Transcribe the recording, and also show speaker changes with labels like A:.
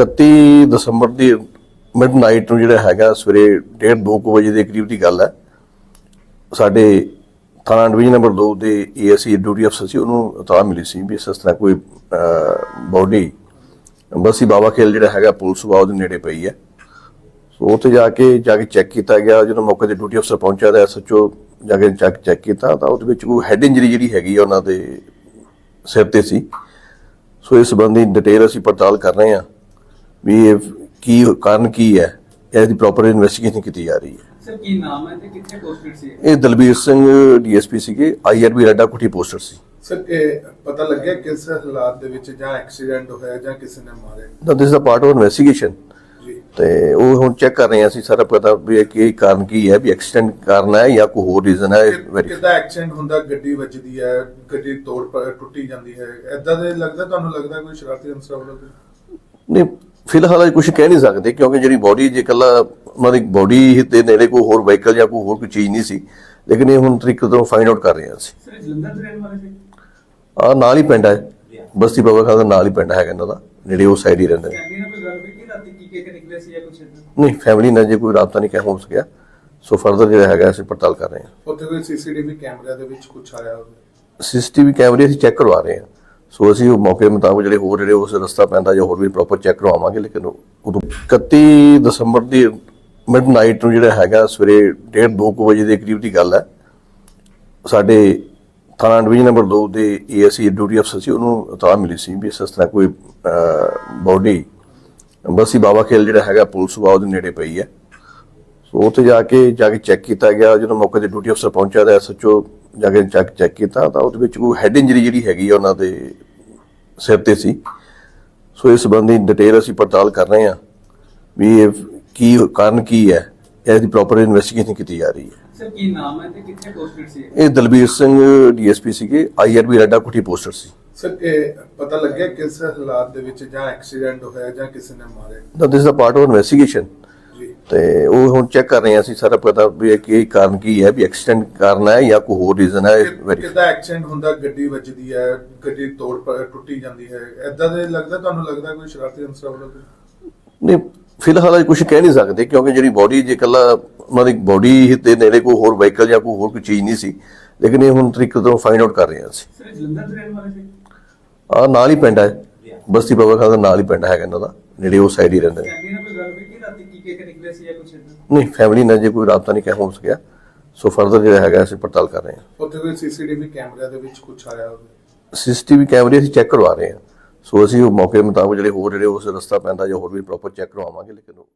A: 31 ਦਸੰਬਰ ਦੀ midnight ਨੂੰ ਜਿਹੜਾ ਹੈਗਾ, ਸਵੇਰੇ 1:30 ਵਜੇ ਦੇ ਕਰੀਬ ਦੀ ਗੱਲ ਹੈ। ਸਾਡੇ ਥਾਣਾ ਡਿਵੀਜ਼ਨ ਨੰਬਰ 2 ਦੇ ਏਐਸਸੀ ਡਿਊਟੀ ਅਫਸਰ ਸੀ, ਉਹਨੂੰ ਇਤਲਾਹ ਮਿਲੀ ਸੀ ਵੀ ਇਸ ਤਰ੍ਹਾਂ ਕੋਈ ਬੋਡੀ ਬਸੀ ਬਾਬਾ ਖੇਲ ਜਿਹੜਾ ਹੈਗਾ, ਪੁਲਿਸ ਵਾ ਉਹਦੇ ਨੇੜੇ ਪਈ ਹੈ। ਸੋ ਉੱਥੇ ਜਾ ਕੇ ਜਾ ਕੇ ਚੈੱਕ ਕੀਤਾ ਗਿਆ। ਜਦੋਂ ਮੌਕੇ ਤੇ ਡਿਊਟੀ ਅਫਸਰ ਪਹੁੰਚਿਆ ਤਾਂ ਐਸਐਚਓ ਜਾ ਕੇ ਚੈੱਕ ਚੈੱਕ ਕੀਤਾ ਤਾਂ ਉਹਦੇ ਵਿੱਚ ਕੋਈ ਹੈਡ ਇੰਜਰੀ ਜਿਹੜੀ ਹੈਗੀ ਆ, ਉਹਨਾਂ ਦੇ ਸਿਰ ਤੇ ਸੀ। ਸੋ ਇਸ ਸੰਬੰਧੀ ਡਿਟੇਲ ਅਸੀਂ ਪੜਤਾਲ ਕਰ ਰਹੇ ਹਾਂ। ਵੀ ਇਹ ਕੀ ਕਾਰਨ ਕੀ ਹੈ? ਇਸ ਦੀ ਪ੍ਰੋਪਰ ਇਨਵੈਸਟੀਗੇਸ਼ਨ ਕੀਤੀ ਜਾ ਰਹੀ ਹੈ।
B: ਸਰ ਕੀ ਨਾਮ ਹੈ ਤੇ ਕਿੱਥੇ ਪੋਸਟਡ ਸੀ?
A: ਇਹ ਦਲਬੀਰ ਸਿੰਘ ਡੀਐਸਪੀ ਸੀਗੇ ਆਈਆਰਬੀ ਰੱਡਾ ਕੁੱਟੀ ਪੋਸਟਰ ਸੀ।
C: ਸਰ ਇਹ ਪਤਾ ਲੱਗਿਆ ਕਿਸ ਹਾਲਾਤ ਦੇ ਵਿੱਚ ਜਾਂ ਐਕਸੀਡੈਂਟ ਹੋਇਆ ਜਾਂ ਕਿਸੇ ਨੇ ਮਾਰਿਆ?
A: ਤਾਂ ਦਿਸ ਦਾ ਪਾਰਟ ਆਫ ਇਨਵੈਸਟੀਗੇਸ਼ਨ
C: ਜੀ।
A: ਤੇ ਉਹ ਹੁਣ ਚੈੱਕ ਕਰ ਰਹੇ ਹਾਂ ਅਸੀਂ ਸਾਰਾ ਪਤਾ ਵੀ ਇਹ ਕੀ ਕਾਰਨ ਕੀ ਹੈ ਵੀ ਐਕਸੀਡੈਂਟ ਕਾਰਨ ਹੈ ਜਾਂ ਕੋਈ ਹੋਰ ਰੀਜ਼ਨ ਹੈ ਵੈਰੀ
C: ਕਿਦਾਂ ਐਕਸੀਡੈਂਟ ਹੁੰਦਾ ਗੱਡੀ ਵੱਜਦੀ ਹੈ ਗੱਡੀ ਤੋੜ ਟੁੱਟੀ ਜਾਂਦੀ ਹੈ। ਐਦਾਂ ਦੇ ਲੱਗਦਾ ਤੁਹਾਨੂੰ ਲੱਗਦਾ ਕੋਈ ਸ਼ਰਾਰਤੀ ਅੰਸਰ ਕੋਈ?
A: ਨਹੀਂ ਫਿਲਹਾਲ ਕੁਝ ਕਹਿ ਨਹੀਂ ਸਕਦੇ ਕਿਉਂਕਿ ਜਿਹੜੀ ਬੋਡੀ ਜੇ ਕੱਲਾ ਉਹਨਾਂ ਦੀ ਬੋਡੀ ਦੇ ਨੇੜੇ ਕੋਈ ਹੋਰ ਵਹੀਕਲ ਜਾਂ ਕੋਈ ਹੋਰ ਕੋਈ ਚੀਜ਼ ਨਹੀਂ ਸੀ ਲੇਕਿਨ ਇਹ ਹੁਣ ਤਰੀਕੇ ਤੋਂ ਫਾਈਂਡ ਆਊਟ ਕਰ ਰਹੇ ਹਾਂ ਅਸੀਂ।
B: ਸਰ ਇਹ ਜਲੰਧਰ ਦੇ ਰਹਿਣ ਵਾਲੇ ਸੀ?
A: ਆ ਨਾਲ ਹੀ ਪਿੰਡ ਹੈ ਬਸਤੀ ਬਾਬਾ ਖਾਨ ਦਾ ਨਾਲ ਹੀ ਪਿੰਡ ਹੈਗਾ ਇਹਨਾਂ ਦਾ ਨੇੜੇ ਉਹ ਸਾਈਡ ਹੀ ਰਹਿੰਦੇ ਨੇ। ਨਹੀਂ ਫੈਮਿਲੀ ਨਾਲ ਜੇ ਕੋਈ ਰਾਬਤਾ ਨਹੀਂ ਕਹਿ ਹੋ ਸਕਿਆ। ਸੋ ਫਰਦਰ ਜਿਹੜਾ ਹੈਗਾ ਅਸੀਂ ਪੜਤਾਲ ਕਰ ਰਹੇ ਹਾਂ।
C: ਉੱਥੇ ਕੋਈ ਸੀਸੀਟੀਵੀ ਕੈਮਰਾ ਦੇ ਵਿੱਚ ਕੁਝ ਆਇਆ ਹੋਵੇ?
A: ਸੀਸੀਟੀਵੀ ਕੈਮਰੇ ਅਸੀਂ ਚੈੱਕ ਕਰਵਾ ਰਹੇ ਹਾਂ। ਸੋ ਅਸੀਂ ਉਹ ਮੌਕੇ ਮੁਤਾਬਕ ਜਿਹੜੇ ਹੋਰ ਜਿਹੜੇ ਉਸ ਰਸਤਾ ਪੈਂਦਾ ਜਾਂ ਹੋਰ ਵੀ ਪ੍ਰੋਪਰ ਚੈੱਕ ਕਰਵਾਵਾਂਗੇ, ਲੇਕਿਨ ਉਹ- ਉਦੋਂ 31 ਦਸੰਬਰ ਦੀ ਮਿਡਨਾਈਟ ਨੂੰ ਜਿਹੜਾ ਹੈਗਾ, ਸਵੇਰੇ 1:30 ਵਜੇ ਦੇ ਕਰੀਬ ਦੀ ਗੱਲ ਹੈ। ਸਾਡੇ ਥਾਣਾ ਡਿਵੀਜ਼ਨ ਨੰਬਰ 2 ਦੇ ਏਐਸਸੀ ਡਿਊਟੀ ਅਫਸਰ ਸੀ, ਉਹਨੂੰ ਇਤਲਾਹ ਮਿਲੀ ਸੀ ਵੀ ਇਸ ਤਰ੍ਹਾਂ ਕੋਈ ਬੋਡੀ ਬਸੀ ਬਾਬਾ ਖੇਲ ਜਿਹੜਾ ਹੈਗਾ, ਪੁਲਿਸ ਵਾ ਉਹਦੇ ਨੇੜੇ ਪਈ ਹੈ। ਸੋ ਉੱਥੇ ਜਾ ਕੇ ਜਾ ਕੇ ਚੈੱਕ ਕੀਤਾ ਗਿਆ, ਜਦੋਂ ਮੌਕੇ ਤੇ ਡਿਊਟੀ ਅਫਸਰ ਪਹੁੰਚਿਆ ਤਾਂ ਐਸਐਚਓ ਜਾ ਕੇ ਚੈੱਕ ਚੈੱਕ ਕੀਤਾ ਤਾਂ ਉਹਦੇ ਵਿੱਚ ਕੋਈ ਹੈਡ ਇੰਜਰੀ ਜਿਹੜੀ ਹੈਗੀ ਆ ਉਹਨਾਂ ਦੇ ਸਿਰ ਤੇ ਸੀ। ਸੋ ਇਸ ਸੰਬੰਧੀ ਡਿਟੇਲ ਅਸੀਂ ਪੜਤਾਲ ਕਰ ਰਹੇ ਹਾਂ ਵੀ ਇਹ ਕੀ ਕਾਰਨ ਕੀ ਹੈ ਇਸ ਦੀ ਪ੍ਰੋਪਰ ਇਨਵੈਸਟੀਗੇਸ਼ਨ ਕੀਤੀ ਜਾ ਰਹੀ ਹੈ।
B: ਸਰ ਕੀ ਨਾਮ ਹੈ ਤੇ ਕਿੱਥੇ ਪੋਸਟਡ ਸੀ?
A: ਇਹ ਦਲਬੀਰ ਸਿੰਘ ਡੀਐਸਪੀ ਸੀਗੇ ਆਈਆਰਬੀ ਰੱਡਾ ਕੁੱਟੀ ਪੋਸਟਰ ਸੀ।
C: ਸਰ ਇਹ ਪਤਾ ਲੱਗਿਆ ਕਿਸ ਹਾਲਾਤ ਦੇ ਵਿੱਚ ਜਾਂ ਐਕਸੀਡੈਂਟ ਹੋਇਆ ਜਾਂ ਕਿਸੇ ਨੇ ਮਾਰਿਆ?
A: ਤਾਂ ਦਿਸ ਦਾ ਪਾਰਟ ਆਫ ਇਨਵੈਸਟੀਗੇਸ਼ਨ ਤੇ ਉਹ ਹੁਣ ਚੈੱਕ ਕਰ ਰਹੇ ਹਾਂ ਅਸੀਂ ਸਾਰਾ ਪਤਾ ਵੀ ਇਹ ਕੀ ਕਾਰਨ ਕੀ ਹੈ ਵੀ ਐਕਸੀਡੈਂਟ ਕਾਰਨ ਹੈ ਜਾਂ ਕੋਈ ਹੋਰ ਰੀਜ਼ਨ ਹੈ ਵੈਰੀ
C: ਕਿਦਾਂ ਐਕਸੀਡੈਂਟ ਹੁੰਦਾ ਗੱਡੀ ਵੱਜਦੀ ਹੈ ਗੱਡੀ ਤੋੜ ਪ- ਟੁੱਟੀ ਜਾਂਦੀ ਹੈ ਐਦਾਂ ਦੇ ਲੱਗਦਾ ਤੁਹਾਨੂੰ ਲੱਗਦਾ ਕੋਈ ਸ਼ਰਾਰਤੀ ਅੰਸਰ ਵੱਲੋਂ ਕੋਈ?
A: ਨਹੀਂ ਫਿਲਹਾਲ ਕੁਝ ਕਹਿ ਨਹੀਂ ਸਕਦੇ ਕਿਉਂਕਿ ਜਿਹੜੀ ਬੋਡੀ ਜੇ ਕੱਲਾ ਉਹਨਾਂ ਦੀ ਬੋਡੀ ਦੇ ਨੇੜੇ ਕੋਈ ਹੋਰ ਵਹੀਕਲ ਜਾਂ ਕੋਈ ਹੋਰ ਕੋਈ ਚੀਜ਼ ਨਹੀਂ ਸੀ ਲੇਕਿਨ ਇਹ ਹੁਣ ਤਰੀਕੇ ਤੋਂ ਫਾਈਂਡ ਆਊਟ ਕਰ ਰਹੇ ਹਾਂ ਅਸੀਂ।
B: ਸਰ ਜਲੰਧਰ ਦੇ ਰਹਿਣ ਵਾਲੇ ਸੀ?
A: ਆ ਨਾਲ ਹੀ ਪਿੰਡ ਹੈ। ਬਸਤੀ ਬਾਬਾ ਖਾਨ ਦਾ ਨਾਲ ਹੀ ਪਿੰਡ ਹੈਗਾ ਇਹਨਾਂ ਦਾ ਨੇੜੇ ਉਹ ਸਾਈਡ ਹੀ ਰਹਿੰਦੇ ਨੇ।
B: ਫੈਮਿਲੀ ਨਾਲ ਕੋਈ ਗੱਲ ਹੋਈ ਕਿ ਰਾਤੀ ਕੀ ਕੇ ਨਿਕਲੇ ਸੀ ਜਾਂ ਕੁਛ ਏਦਾਂ?
A: ਨਹੀਂ ਫੈਮਿਲੀ ਨਾਲ ਜੇ ਕੋਈ ਰਾਬਤਾ ਨਹੀਂ ਕਹਿ ਹੋ ਸਕਿਆ। ਸੋ ਫਰਦਰ ਜਿਹੜਾ ਹੈਗਾ ਅਸੀਂ ਪੜਤਾਲ ਕਰ ਰਹੇ ਹਾਂ।
C: ਉੱਥੇ ਕੋਈ ਸੀਸੀਟੀਵੀ ਕੈਮਰਾ ਦੇ ਵਿੱਚ ਕੁਝ ਆਇਆ ਹੋਵੇ?
A: ਸੀਸੀਟੀਵੀ ਕੈਮਰੇ ਅਸੀਂ ਚੈੱਕ ਕਰਵਾ ਰਹੇ ਹਾਂ। ਸੋ ਅਸੀਂ ਉਹ ਮੌਕੇ ਮੁਤਾਬਕ ਜਿਹੜੇ ਹੋਰ ਜਿਹੜੇ ਉਸ ਰਸਤਾ ਪੈਂਦਾ ਜਾਂ ਹੋਰ ਵੀ ਪ੍ਰੋਪਰ ਚੈੱਕ ਕਰਵਾਵਾਂਗੇ ਲੇਕਿਨ ਉਹ